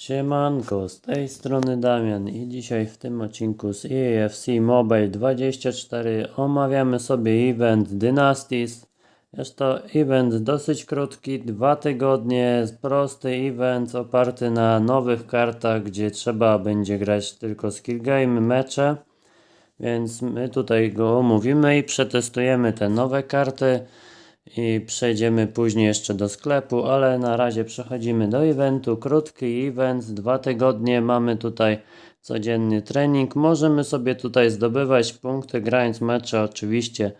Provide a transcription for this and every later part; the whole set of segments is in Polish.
Siemanko, z tej strony Damian i dzisiaj w tym odcinku z EAFC Mobile 24 omawiamy sobie event Dynasties. Jest to event dosyć krótki, dwa tygodnie, prosty event oparty na nowych kartach, gdzie trzeba będzie grać tylko skill game mecze. Więc my tutaj go omówimy i przetestujemy te nowe karty i przejdziemy później jeszcze do sklepu, ale na razie przechodzimy do eventu. Krótki event, dwa tygodnie, mamy tutaj codzienny trening. Możemy sobie tutaj zdobywać punkty grając mecze oczywiście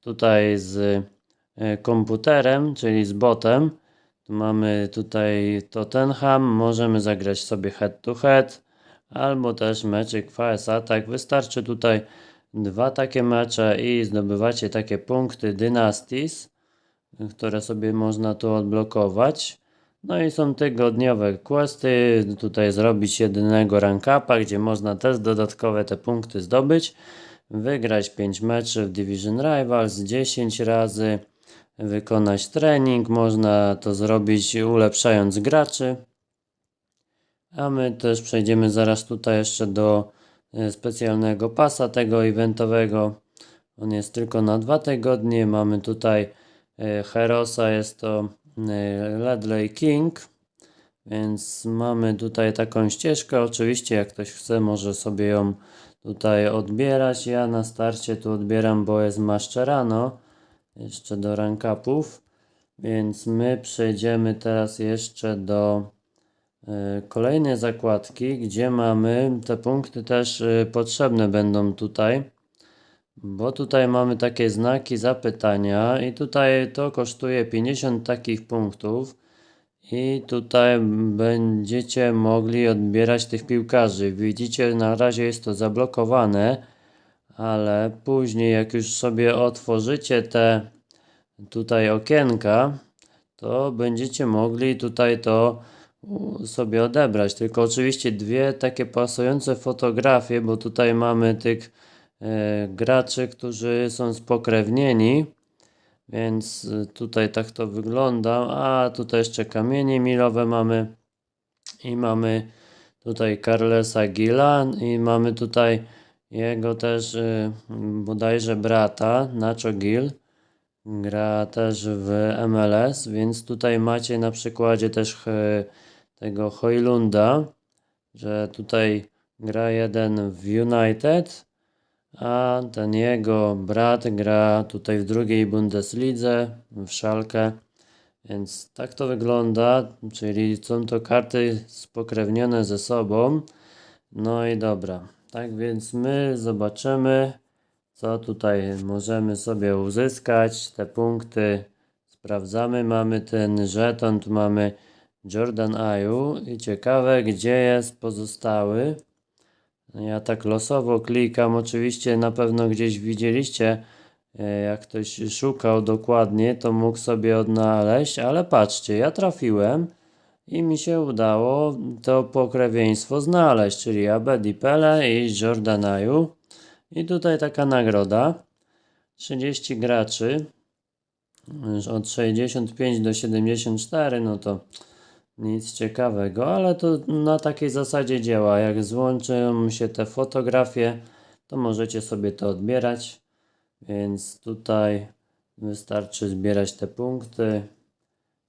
tutaj z e, komputerem, czyli z botem. Tu mamy tutaj Tottenham, możemy zagrać sobie head to head albo też meczyk VS Attack. Wystarczy tutaj dwa takie mecze i zdobywacie takie punkty Dynasties które sobie można tu odblokować. No i są tygodniowe questy, tutaj zrobić jedynego rank upa, gdzie można też dodatkowe te punkty zdobyć. Wygrać 5 meczy w Division Rivals 10 razy, wykonać trening, można to zrobić ulepszając graczy. A my też przejdziemy zaraz tutaj jeszcze do e, specjalnego pasa tego eventowego. On jest tylko na dwa tygodnie. Mamy tutaj Herosa jest to e, Ledley King, więc mamy tutaj taką ścieżkę. Oczywiście, jak ktoś chce, może sobie ją tutaj odbierać. Ja na starcie tu odbieram, bo jest Maszczerano jeszcze do rankapów. Więc my przejdziemy teraz jeszcze do e, kolejnej zakładki, gdzie mamy te punkty też potrzebne będą tutaj. Bo tutaj mamy takie znaki zapytania i tutaj to kosztuje 50 takich punktów i tutaj będziecie mogli odbierać tych piłkarzy. Widzicie, na razie jest to zablokowane, ale później jak już sobie otworzycie te tutaj okienka, to będziecie mogli tutaj to sobie odebrać. Tylko oczywiście dwie takie pasujące fotografie, bo tutaj mamy tych graczy, którzy są spokrewnieni. Więc e, tutaj tak to wygląda. A tutaj jeszcze kamienie milowe mamy. I mamy tutaj Carlesa Gila. I mamy tutaj jego też e, bodajże brata, Nacho Gil. Gra też w MLS, więc tutaj macie na przykładzie też tego Hojlunda, że tutaj gra jeden w United, a ten jego brat gra tutaj w drugiej Bundeslidze, w Szalkę. Więc tak to wygląda, czyli są to karty spokrewnione ze sobą. No i dobra, tak więc my zobaczymy, co tutaj możemy sobie uzyskać. Te punkty sprawdzamy. Mamy ten żeton, tu mamy Jordan Ayu i ciekawe, gdzie jest pozostały. Ja tak losowo klikam, oczywiście na pewno gdzieś widzieliście, e, jak ktoś szukał dokładnie, to mógł sobie odnaleźć, ale patrzcie, ja trafiłem i mi się udało to pokrewieństwo znaleźć, czyli Abedi Pele i Jordanaju. I tutaj taka nagroda. 30 graczy od 65 do 74, no to nic ciekawego, ale to na takiej zasadzie działa. Jak złączą się te fotografie, to możecie sobie to odbierać. Więc tutaj wystarczy zbierać te punkty.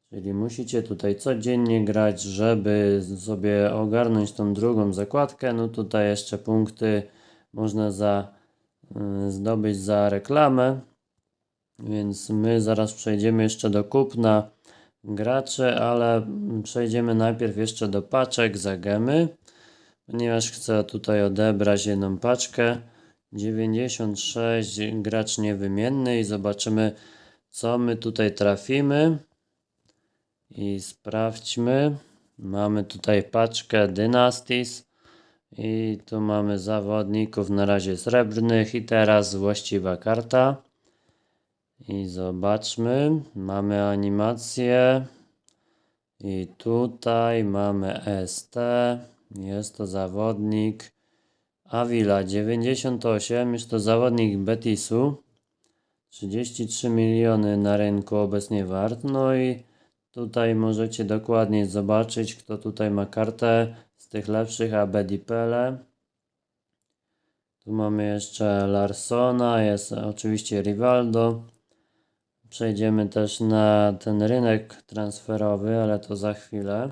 Czyli musicie tutaj codziennie grać, żeby sobie ogarnąć tą drugą zakładkę. No tutaj jeszcze punkty można za, y, zdobyć za reklamę. Więc my zaraz przejdziemy jeszcze do kupna graczy, ale przejdziemy najpierw jeszcze do paczek za gemy, ponieważ chcę tutaj odebrać jedną paczkę. 96 gracz niewymienny i zobaczymy co my tutaj trafimy i sprawdźmy. Mamy tutaj paczkę Dynasties i tu mamy zawodników na razie srebrnych i teraz właściwa karta. I zobaczmy, mamy animację. I tutaj mamy ST. Jest to zawodnik Avila 98. Jest to zawodnik Betisu. 33 miliony na rynku obecnie wart. No i tutaj możecie dokładnie zobaczyć, kto tutaj ma kartę z tych lepszych ABDPL. Tu mamy jeszcze Larsona, jest oczywiście Rivaldo. Przejdziemy też na ten rynek transferowy, ale to za chwilę.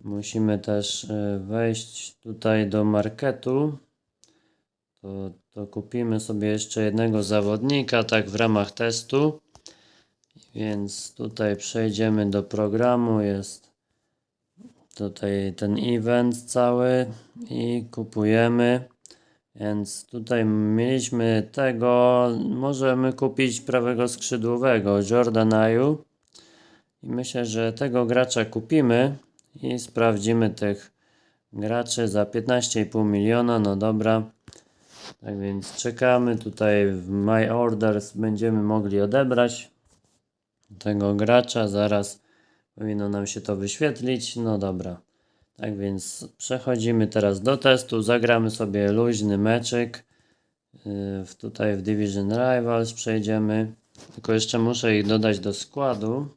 Musimy też y, wejść tutaj do marketu. To, to kupimy sobie jeszcze jednego zawodnika, tak w ramach testu. Więc tutaj przejdziemy do programu. Jest tutaj ten event cały i kupujemy. Więc tutaj mieliśmy tego, możemy kupić prawego skrzydłowego Jordanaju i myślę, że tego gracza kupimy i sprawdzimy tych graczy za 15,5 miliona, no dobra. Tak więc czekamy tutaj w My Orders. Będziemy mogli odebrać tego gracza, zaraz powinno nam się to wyświetlić, no dobra. Tak więc przechodzimy teraz do testu, zagramy sobie luźny meczyk. W- Tutaj w Division Rivals przejdziemy. Tylko jeszcze muszę ich dodać do składu.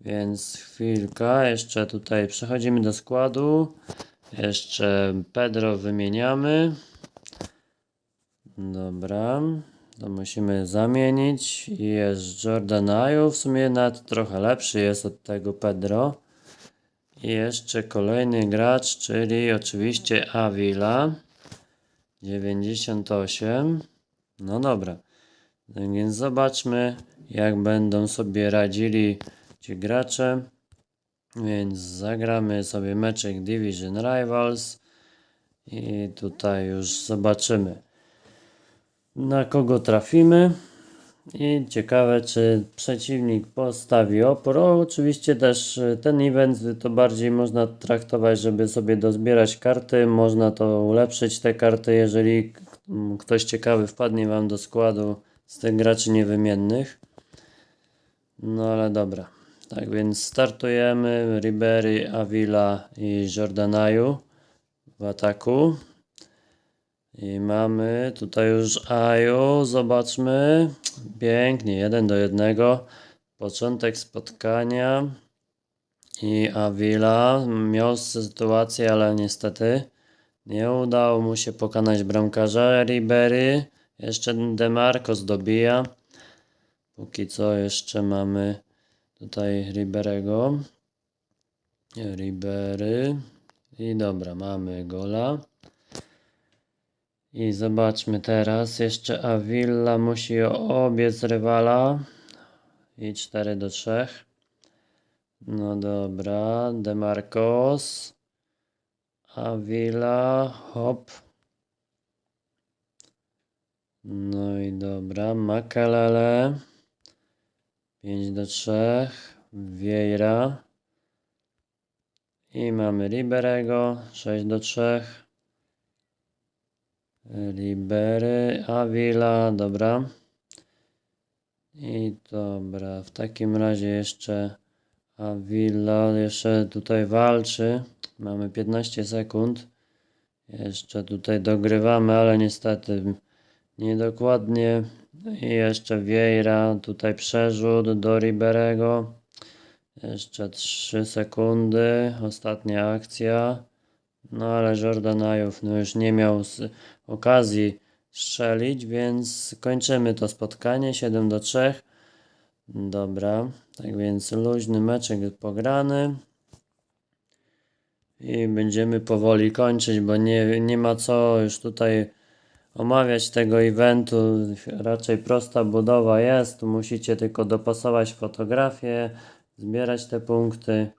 Więc chwilka, jeszcze tutaj przechodzimy do składu. Jeszcze Pedro wymieniamy. Dobra, to musimy zamienić. Jest Jordan Ayew, w sumie nawet trochę lepszy jest od tego Pedro. I jeszcze kolejny gracz, czyli oczywiście Avila 98. No dobra. Tak więc zobaczmy, jak będą sobie radzili ci gracze. Więc zagramy sobie meczek Division Rivals i tutaj już zobaczymy na kogo trafimy. I ciekawe, czy przeciwnik postawi opór. O, oczywiście też y, ten event to bardziej można traktować, żeby sobie dozbierać karty. Można to ulepszyć te karty, jeżeli ktoś ciekawy wpadnie Wam do składu z tych graczy niewymiennych. No ale dobra. Tak więc startujemy. Ribery, Avila i Jordanaju w ataku. I mamy tutaj już Aju, zobaczmy. Pięknie, jeden do jednego. Początek spotkania. I Avila miał sytuację, ale niestety nie udało mu się pokonać bramkarza Ribery. Jeszcze Demarcos dobija. Póki co jeszcze mamy tutaj Riberego. Ribery. I dobra, mamy gola. I zobaczmy teraz, jeszcze Avila musi obiec rywala. I 4 do 3. No dobra, Demarcos. Avila, hop. No i dobra, Makalele. 5 do 3. Vieira. I mamy Riberego, 6 do 3. Ribery, Avila, dobra. I dobra, w takim razie jeszcze Avila jeszcze tutaj walczy. Mamy 15 sekund. Jeszcze tutaj dogrywamy, ale niestety niedokładnie. I jeszcze Vieira, tutaj przerzut do Riberego. Jeszcze 3 sekundy, ostatnia akcja. No ale Jordan Ayew no już nie miał okazji strzelić, więc kończymy to spotkanie 7 do 3. Dobra, tak więc luźny meczek pograny. I będziemy powoli kończyć, bo nie, nie ma co już tutaj omawiać tego eventu. Raczej prosta budowa jest. Musicie tylko dopasować fotografię, zbierać te punkty.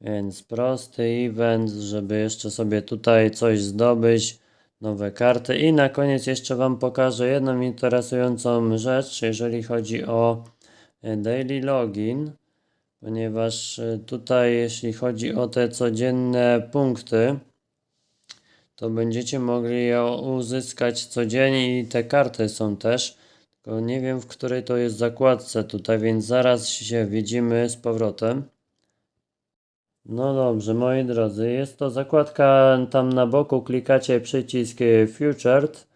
Więc prosty event, żeby jeszcze sobie tutaj coś zdobyć, nowe karty. I na koniec jeszcze Wam pokażę jedną interesującą rzecz, jeżeli chodzi o e, daily login, ponieważ e, tutaj, jeśli chodzi o te codzienne punkty, to będziecie mogli je uzyskać codziennie i te karty są też. Tylko nie wiem, w której to jest zakładce tutaj, więc zaraz się widzimy z powrotem. No dobrze, moi drodzy, jest to zakładka tam na boku, klikacie przycisk e, Featured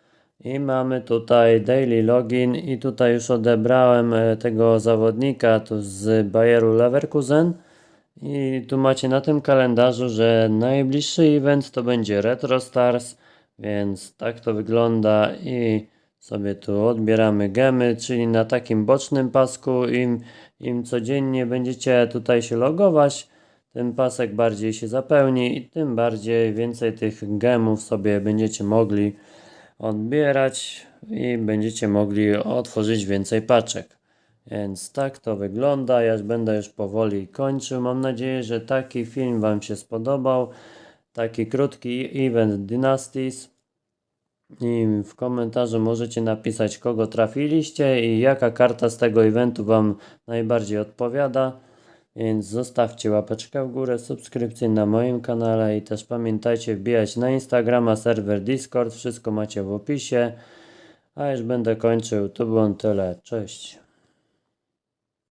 I mamy tutaj daily login i tutaj już odebrałem e, tego zawodnika tu z Bayeru Leverkusen. I tu macie na tym kalendarzu, że najbliższy event to będzie Retro Stars, więc tak to wygląda i sobie tu odbieramy gemy, czyli na takim bocznym pasku im, im codziennie będziecie tutaj się logować, tym pasek bardziej się zapełni i tym bardziej więcej tych gemów sobie będziecie mogli odbierać i będziecie mogli otworzyć więcej paczek. Więc tak to wygląda. Ja będę już powoli kończył. Mam nadzieję, że taki film Wam się spodobał. Taki krótki event Dynasties. I w komentarzu możecie napisać, kogo trafiliście i jaka karta z tego eventu Wam najbardziej odpowiada. Więc zostawcie łapeczkę w górę, subskrypcję na moim kanale i też pamiętajcie wbijać na Instagrama, serwer Discord. Wszystko macie w opisie. A już będę kończył. To było tyle. Cześć.